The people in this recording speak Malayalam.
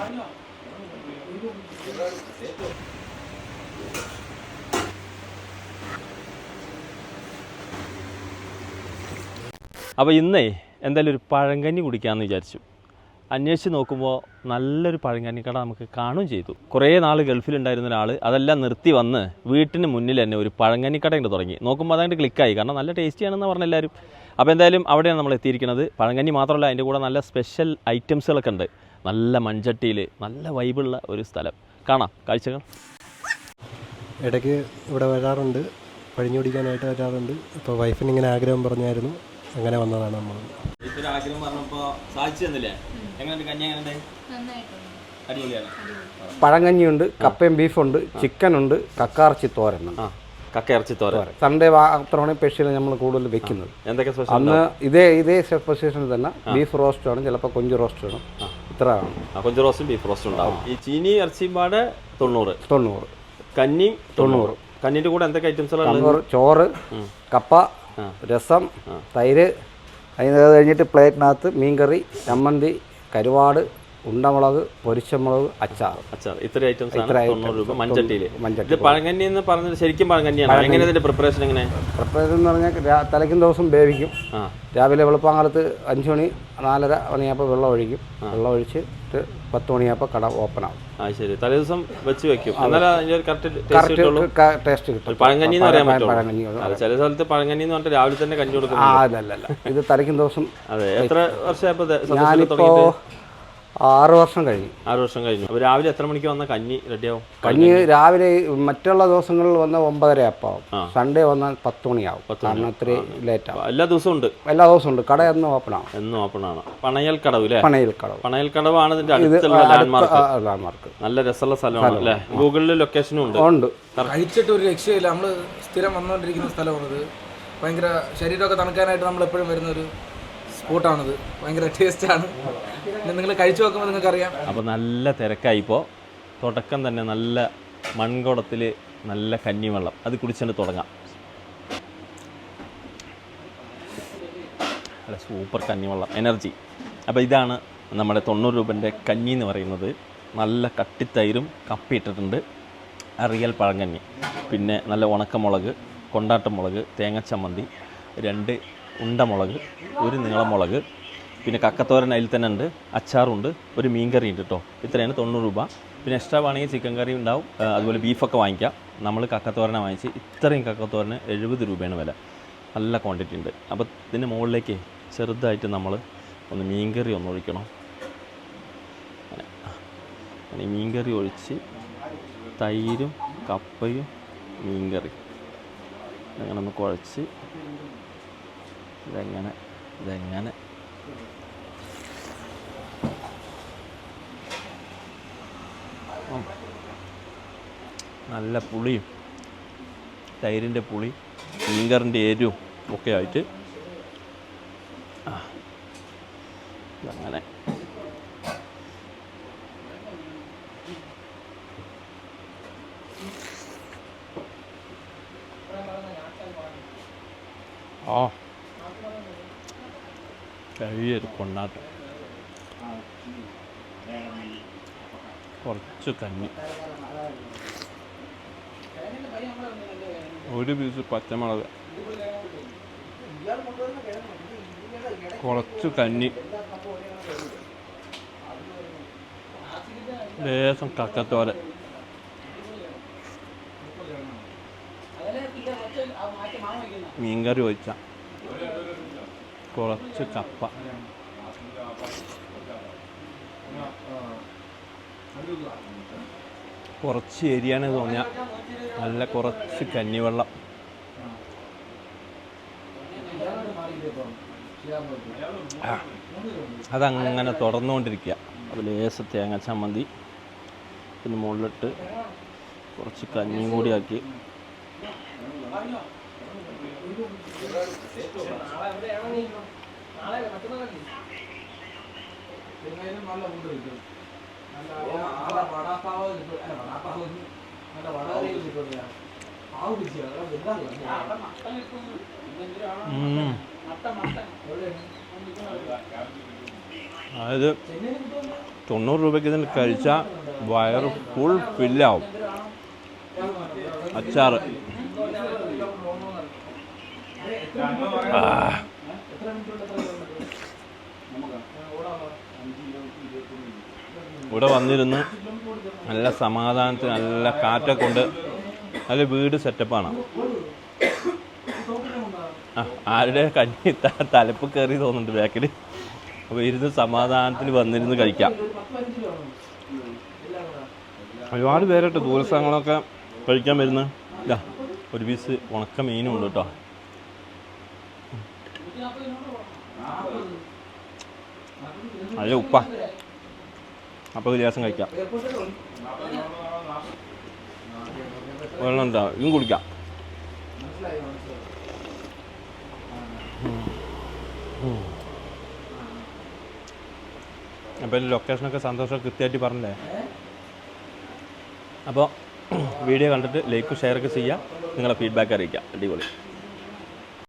അപ്പോൾ ഇന്നേ എന്തായാലും ഒരു പഴങ്കഞ്ഞി കുടിക്കാമെന്ന് വിചാരിച്ചു. അന്വേഷിച്ച് നോക്കുമ്പോൾ നല്ലൊരു പഴങ്കഞ്ഞി കട നമുക്ക് കാണുകയും ചെയ്തു. കുറേ നാൾ ഗൾഫിലുണ്ടായിരുന്ന ഒരാൾ അതെല്ലാം നിർത്തി വന്ന് വീട്ടിന് മുന്നിൽ തന്നെ ഒരു പഴങ്കഞ്ഞി കട ഉണ്ട് തുടങ്ങി. നോക്കുമ്പോൾ അതങ്ങോട്ട് ക്ലിക്കായി കാരണം നല്ല ടേസ്റ്റിയാണെന്ന് പറഞ്ഞ എല്ലാവരും അപ്പോൾ എന്തായാലും അവിടെയാണ് നമ്മൾ എത്തിയിരിക്കുന്നത് പഴങ്കഞ്ഞി മാത്രമല്ല അതിന്റെ കൂടെ നല്ല സ്പെഷ്യൽ ഐറ്റംസുകളൊക്കെ ഉണ്ട്. നല്ല മൺചട്ടിയിൽ നല്ല വൈബുള്ള ഒരു സ്ഥലം. കാണാം. കാഴ്ചകൾ. ഇടയ്ക്ക് ഇവിടെ വരാറുണ്ട്. പഴിഞ്ഞു കുടിക്കാനായിട്ട് വരാറുണ്ട്. ഇപ്പോൾ വൈഫിന് ഇങ്ങനെ ആഗ്രഹം പറഞ്ഞായിരുന്നു. അങ്ങനെ വന്നതാണ് നമ്മൾ ആഗ്രഹം പറഞ്ഞപ്പോൾ സാധിച്ചു തന്നില്ലേ? എങ്ങനെയുണ്ട്? പഴങ്കഞ്ഞിയുണ്ട് കപ്പയും ബീഫുണ്ട് ചിക്കനുണ്ട് കക്കാർച്ചി തോരൻ കക്കയിറച്ചി തോരൻ. സൺഡേ മാത്രമാണ് സ്പെഷ്യൽ നമ്മൾ കൂടുതൽ വെക്കുന്നത്. എന്തൊക്കെ അന്ന് ഇതേ ഇതേ പൊസിഷനിൽ തന്നെ ബീഫ് റോസ്റ്റ് ആണ് ചിലപ്പോൾ കൊഞ്ച് റോസ്റ്റ് ആണ്. ആ കൊഞ്ച് റോസ്റ്റും ബീഫ് റോസ്റ്റും ഉണ്ടാവും. ഈ ചീനി ഇറച്ചിയും പാടെ തൊണ്ണൂറ്. തൊണ്ണൂറ്. കഞ്ഞിയും തൊണ്ണൂറ്. കഞ്ഞിന്റെ കൂടെ എന്തൊക്കെ തൊണ്ണൂറ് ചോറ് കപ്പ രസം തൈര് അതിന് കഴിഞ്ഞിട്ട് പ്ലേറ്റിനകത്ത് മീൻകറി ചമ്മന്തി കരുവാട് ഉണ്ടമുളക് പൊരിച്ചമുളക് അച്ചാർ. അച്ചാർ. ഇത്ര ഐറ്റംസ് തൊണ്ണൂറ് രൂപ. പഴങ്കഞ്ഞി എന്ന് പറഞ്ഞത് ശരിക്കും പഴങ്കഞ്ഞിയാണ്. എങ്ങനെ ഇതിന്റെ പ്രിപ്പറേഷൻ എങ്ങനെ? പ്രിപ്പറേഷൻ എന്ന് പറഞ്ഞാൽ തലയ്ക്കും ദിവസം വേവിക്കും. രാവിലെ വെളുപ്പാങ്കാലത്ത് അഞ്ച് മണി നാലര മണിയാകുമ്പോൾ വെള്ളം ഒഴിക്കും. വെള്ളം ഒഴിച്ച് പത്ത് മണിയാകുമ്പോൾ കട ഓപ്പൺ ആവും. ആ ശരി. തലേ ദിവസം വെച്ച് വെക്കും. ടേസ്റ്റ് കിട്ടുള്ളൂ. കറക്റ്റ് കിട്ടും. പഴങ്കഞ്ഞി എന്ന് പറയാൻ പഴ- പറ്റുള്ളൂ. പഴങ്കഞ്ഞി ചില സ്ഥലത്ത് പഴങ്കഞ്ഞി എന്ന് പറഞ്ഞിട്ട് രാവിലെ തന്നെ കഞ്ഞി കൊടുക്കും ആ അല്ലല്ല ഇത് തലയ്ക്കും ദിവസം അതെ എത്ര ഞാനിപ്പോൾ ആറ് വർഷം കഴിഞ്ഞു. ആറ് വർഷം കഴിഞ്ഞു. അപ്പോൾ രാവിലെ എത്ര മണിക്ക് വന്ന കഞ്ഞി റെഡിയാവും? കഞ്ഞി രാവിലെ മറ്റുള്ള ദിവസങ്ങളിൽ വന്ന ഒമ്പതര അപ്പാവും. സൺഡേ വന്നാൽ പത്ത് മണിയാവും. കാരണം ഇത്രയും ലേറ്റ് ആവും. എല്ലാ ദിവസവും ഉണ്ട്. എല്ലാ ദിവസവും ഉണ്ട്. കട എന്നും ഓപ്പൺ ആവും എന്നും ഓപ്പൺ ആണ്. പണയൽ കടവ് അല്ലേ പണയൽ കടവ്. പണയൽ കടവാണ് ഇതിന്റെ അടുത്തുള്ള ലാൻഡ്മാർക്ക് ലാൻഡ്മാർക്ക് നല്ല രസമുള്ള സ്ഥലമാണ് അല്ലേ ഗൂഗിളിൽ ലൊക്കേഷനും ഉണ്ട്. ഉണ്ട്. കഴിച്ചിട്ട് ഒരു രക്ഷയില്ല. നമ്മൾ സ്ഥിരം വന്നുകൊണ്ടിരിക്കുന്ന സ്ഥലമാണ് ഭയങ്കര ശരീരമൊക്കെ തണുക്കാനായിട്ട് നമ്മൾ എപ്പോഴും വരുന്ന ഒരു സ്പോട്ടാണിത് ഭയങ്കര ടേസ്റ്റാണ്. നിങ്ങൾ കഴിച്ചു നോക്കുമ്പോൾ നിങ്ങൾക്ക് അറിയാം അപ്പോൾ നല്ല തിരക്കായിപ്പോൾ തുടക്കം തന്നെ നല്ല മൺകുടത്തിൽ നല്ല കഞ്ഞിവെള്ളം. അത് കുടിച്ചിട്ട് തുടങ്ങാം. അല്ല സൂപ്പർ കഞ്ഞിവെള്ളം. എനർജി. അപ്പോൾ ഇതാണ് നമ്മുടെ തൊണ്ണൂറ് രൂപന്റെ കഞ്ഞി എന്ന് പറയുന്നത്. നല്ല കട്ടിത്തൈരും കപ്പിയിട്ടിട്ടുണ്ട് അറിയൽ പഴങ്കഞ്ഞി പിന്നെ നല്ല ഉണക്കമുളക് കൊണ്ടാട്ടമുളക് തേങ്ങച്ചമ്മന്തി രണ്ട് ഉണ്ടമുളക് ഒരു നീളമുളക് പിന്നെ കക്കത്തോരൻ അതിൽ തന്നെ ഉണ്ട് അച്ചാറുണ്ട് ഒരു മീൻ കറി ഉണ്ട് കേട്ടോ ഇത്രയാണ് തൊണ്ണൂറ് രൂപ. പിന്നെ എക്സ്ട്രാ വേണമെങ്കിൽ ചിക്കൻ കറി ഉണ്ടാവും. അതുപോലെ ബീഫൊക്കെ വാങ്ങിക്കാം. നമ്മൾ കക്കത്തോരനെ വാങ്ങിച്ച് ഇത്രയും കക്കത്തോരന് എഴുപത് രൂപയാണ് വില. നല്ല ക്വാണ്ടിറ്റി ഉണ്ട്. അപ്പോൾ ഇതിന് മുകളിലേക്ക് ചെറുതായിട്ട് നമ്മൾ ഒന്ന് മീൻ കറി ഒന്ന് ഒഴിക്കണം. മീൻ കറി ഒഴിച്ച് തൈരും കപ്പയും മീൻ കറി അങ്ങനെ ഒന്ന് കുഴച്ച് ഇതെങ്ങനെ ഇതെങ്ങനെ. നല്ല പുളിയും തൈരിന്റെ പുളി ഫിംഗറിന്റെ എരിവും ഒക്കെ ആയിട്ട്. oh. ആ. ചെറിയൊരു കൊണ്ടാട്ടം കുറച്ച് കഞ്ഞി. ഒരു പീസ് പച്ചമുളക്. കുറച്ച് കഞ്ഞി. ലേശം കക്കത്തോരെ മീൻകറി ഒഴിച്ച. കുറച്ച് കപ്പ കുറച്ച് ഏരിയാണ് തോന്നിയ. നല്ല കുറച്ച് കഞ്ഞിവെള്ളം അതങ്ങനെ തുറന്നുകൊണ്ടിരിക്കുക അത് ലേശ തേങ്ങ ചമ്മന്തി പിന്നെ മുകളിലിട്ട് കുറച്ച് കഞ്ഞിയും കൂടി ആക്കി. ഉം. അതായത് തൊണ്ണൂറ് രൂപയ്ക്ക് ഇതിന് കഴിച്ചാൽ വയറ് ഫുൾ ഫില്ലാവും അച്ചാറ് ആ. ഇവിടെ വന്നിരുന്ന് നല്ല സമാധാനത്തിന് നല്ല കാറ്റൊക്കെ കൊണ്ട് നല്ല വീട് സെറ്റപ്പാണ് ആരുടെ കഞ്ഞി തലപ്പ് കയറി തോന്നുന്നുണ്ട് ബാക്കിൽ അപ്പോൾ ഇരുന്ന് സമാധാനത്തിൽ വന്നിരുന്ന് കഴിക്കാം. ഒരുപാട് പേരൊക്കെ ദൂരസ്ഥലങ്ങളൊക്കെ കഴിക്കാൻ വരുന്ന. ഒരു പീസ് ഉണക്ക മീനും ഉണ്ട് കേട്ടോ. നല്ല ഉപ്പ. അപ്പോൾ ദിവസം കഴിക്കാം. വെള്ളം ഉണ്ടാവും ഇതും കുടിക്കാം. അപ്പോൾ ലൊക്കേഷനൊക്കെ സന്തോഷം കൃത്യമായിട്ട് പറഞ്ഞില്ലേ? അപ്പോൾ വീഡിയോ കണ്ടിട്ട് ലൈക്കും ഷെയർ ഒക്കെ ചെയ്യുക നിങ്ങളെ ഫീഡ്ബാക്ക് അറിയിക്കാം. അടിപൊളി.